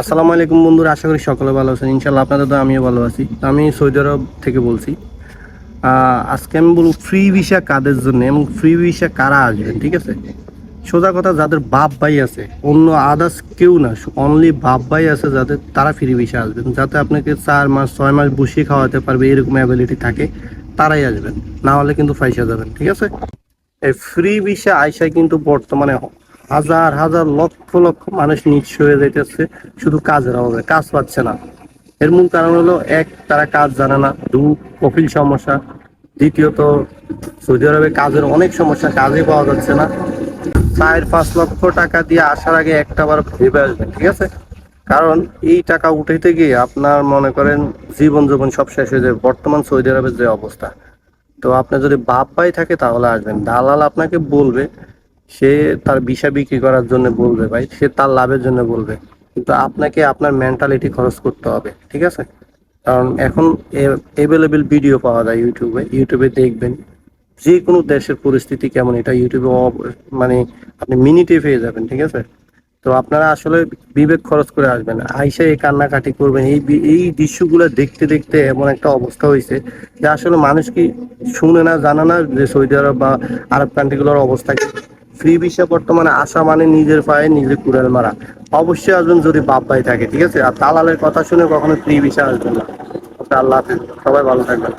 আসসালামু আলাইকুম বন্ধুরা, আশা করি সকলে ভালো আছেন। ইনশাল্লাহ আপনাদের তো আমিও ভালো আছি। আমি সৌদি আরব থেকে বলছি। আজকে আমি বলব ফ্রি ভিসা কাদের জন্য এবং ফ্রি ভিসা কারা আসবেন ঠিক আছে? সোজা কথা, যাদের বাপ ভাই আছে, অন্য আদার্স কেউ না অনলি বাপ ভাই আছে যাদের তারা ফ্রি ভিসা আসবেন যাতে আপনাকে চার মাস, ছয় মাস বসিয়ে খাওয়াতে পারবে, এরকম অ্যাবিলিটি থাকে, তারাই আসবেন। না হলে কিন্তু ফাইসা যাবেন, ঠিক আছে? এই ফ্রি ভিসা আইসায় কিন্তু বর্তমানে হাজার হাজার লক্ষ লক্ষ মানুষ নিঃস্ব হয়ে যাইতেছে, শুধু কাজের অভাবে, কাজ পাচ্ছে না। এর মূল কারণ হলো, এক, তারা কাজ জানে না, দু কফিল সমস্যা। দ্বিতীয়ত, সৌদি আরবে কাজের অনেক সমস্যা কাজে পাওয়া যাচ্ছে না। চার, পাঁচ লক্ষ টাকা দিয়ে আসার আগে একটা বার ভেবে আসবেন, ঠিক আছে? কারণ এই টাকা উঠাইতে গিয়ে আপনার মনে করেন জীবন জীবন সব শেষ হয়ে যাবে, বর্তমান সৌদি আরবের যে অবস্থা। তো আপনার যদি বাপ ভাই থাকে, তাহলে আসবেন। দালাল আপনাকে বলবে সে তার বিষা বিক্রি করার জন্য বলবে ভাই, সে তার লাভের জন্য বলবে। কিন্তু আপনাকে আপনার মেন্টালিটি খরচ করতে হবে, ঠিক আছে? কারণ এখন অ্যাভেলেবেল ভিডিও পাওয়া যায় ইউটিউবে ইউটিউবে দেখবেন যে কোনো দেশের পরিস্থিতি কেমন, এটা ইউটিউবে মানে আপনি মিনিটে পেয়ে যাবেন, ঠিক আছে? তো আপনারা আসলে বিবেক খরচ করে আসবেন। আইসা এই কান্নাকাটি করবেন। এই এই দৃশ্যগুলো দেখতে দেখতে এমন একটা অবস্থা হয়েছে যে আসলে মানুষ কি শুনে না, জানে না যে সৌদি আরব বা আরব কান্ট্রিগুলোর অবস্থা ফ্রি ভিসা বর্তমানে আসা মানে নিজের পায়ে নিজে কুড়াল মারা। অবশ্যই আসবেন যদি বাপ ভাই থাকে, ঠিক আছে? আর দালালের কথা শুনে কখনো ফ্রি ভিসা আসবেন না। ওকে আল্লাহ হাফিজ। সবাই ভালো থাকবেন।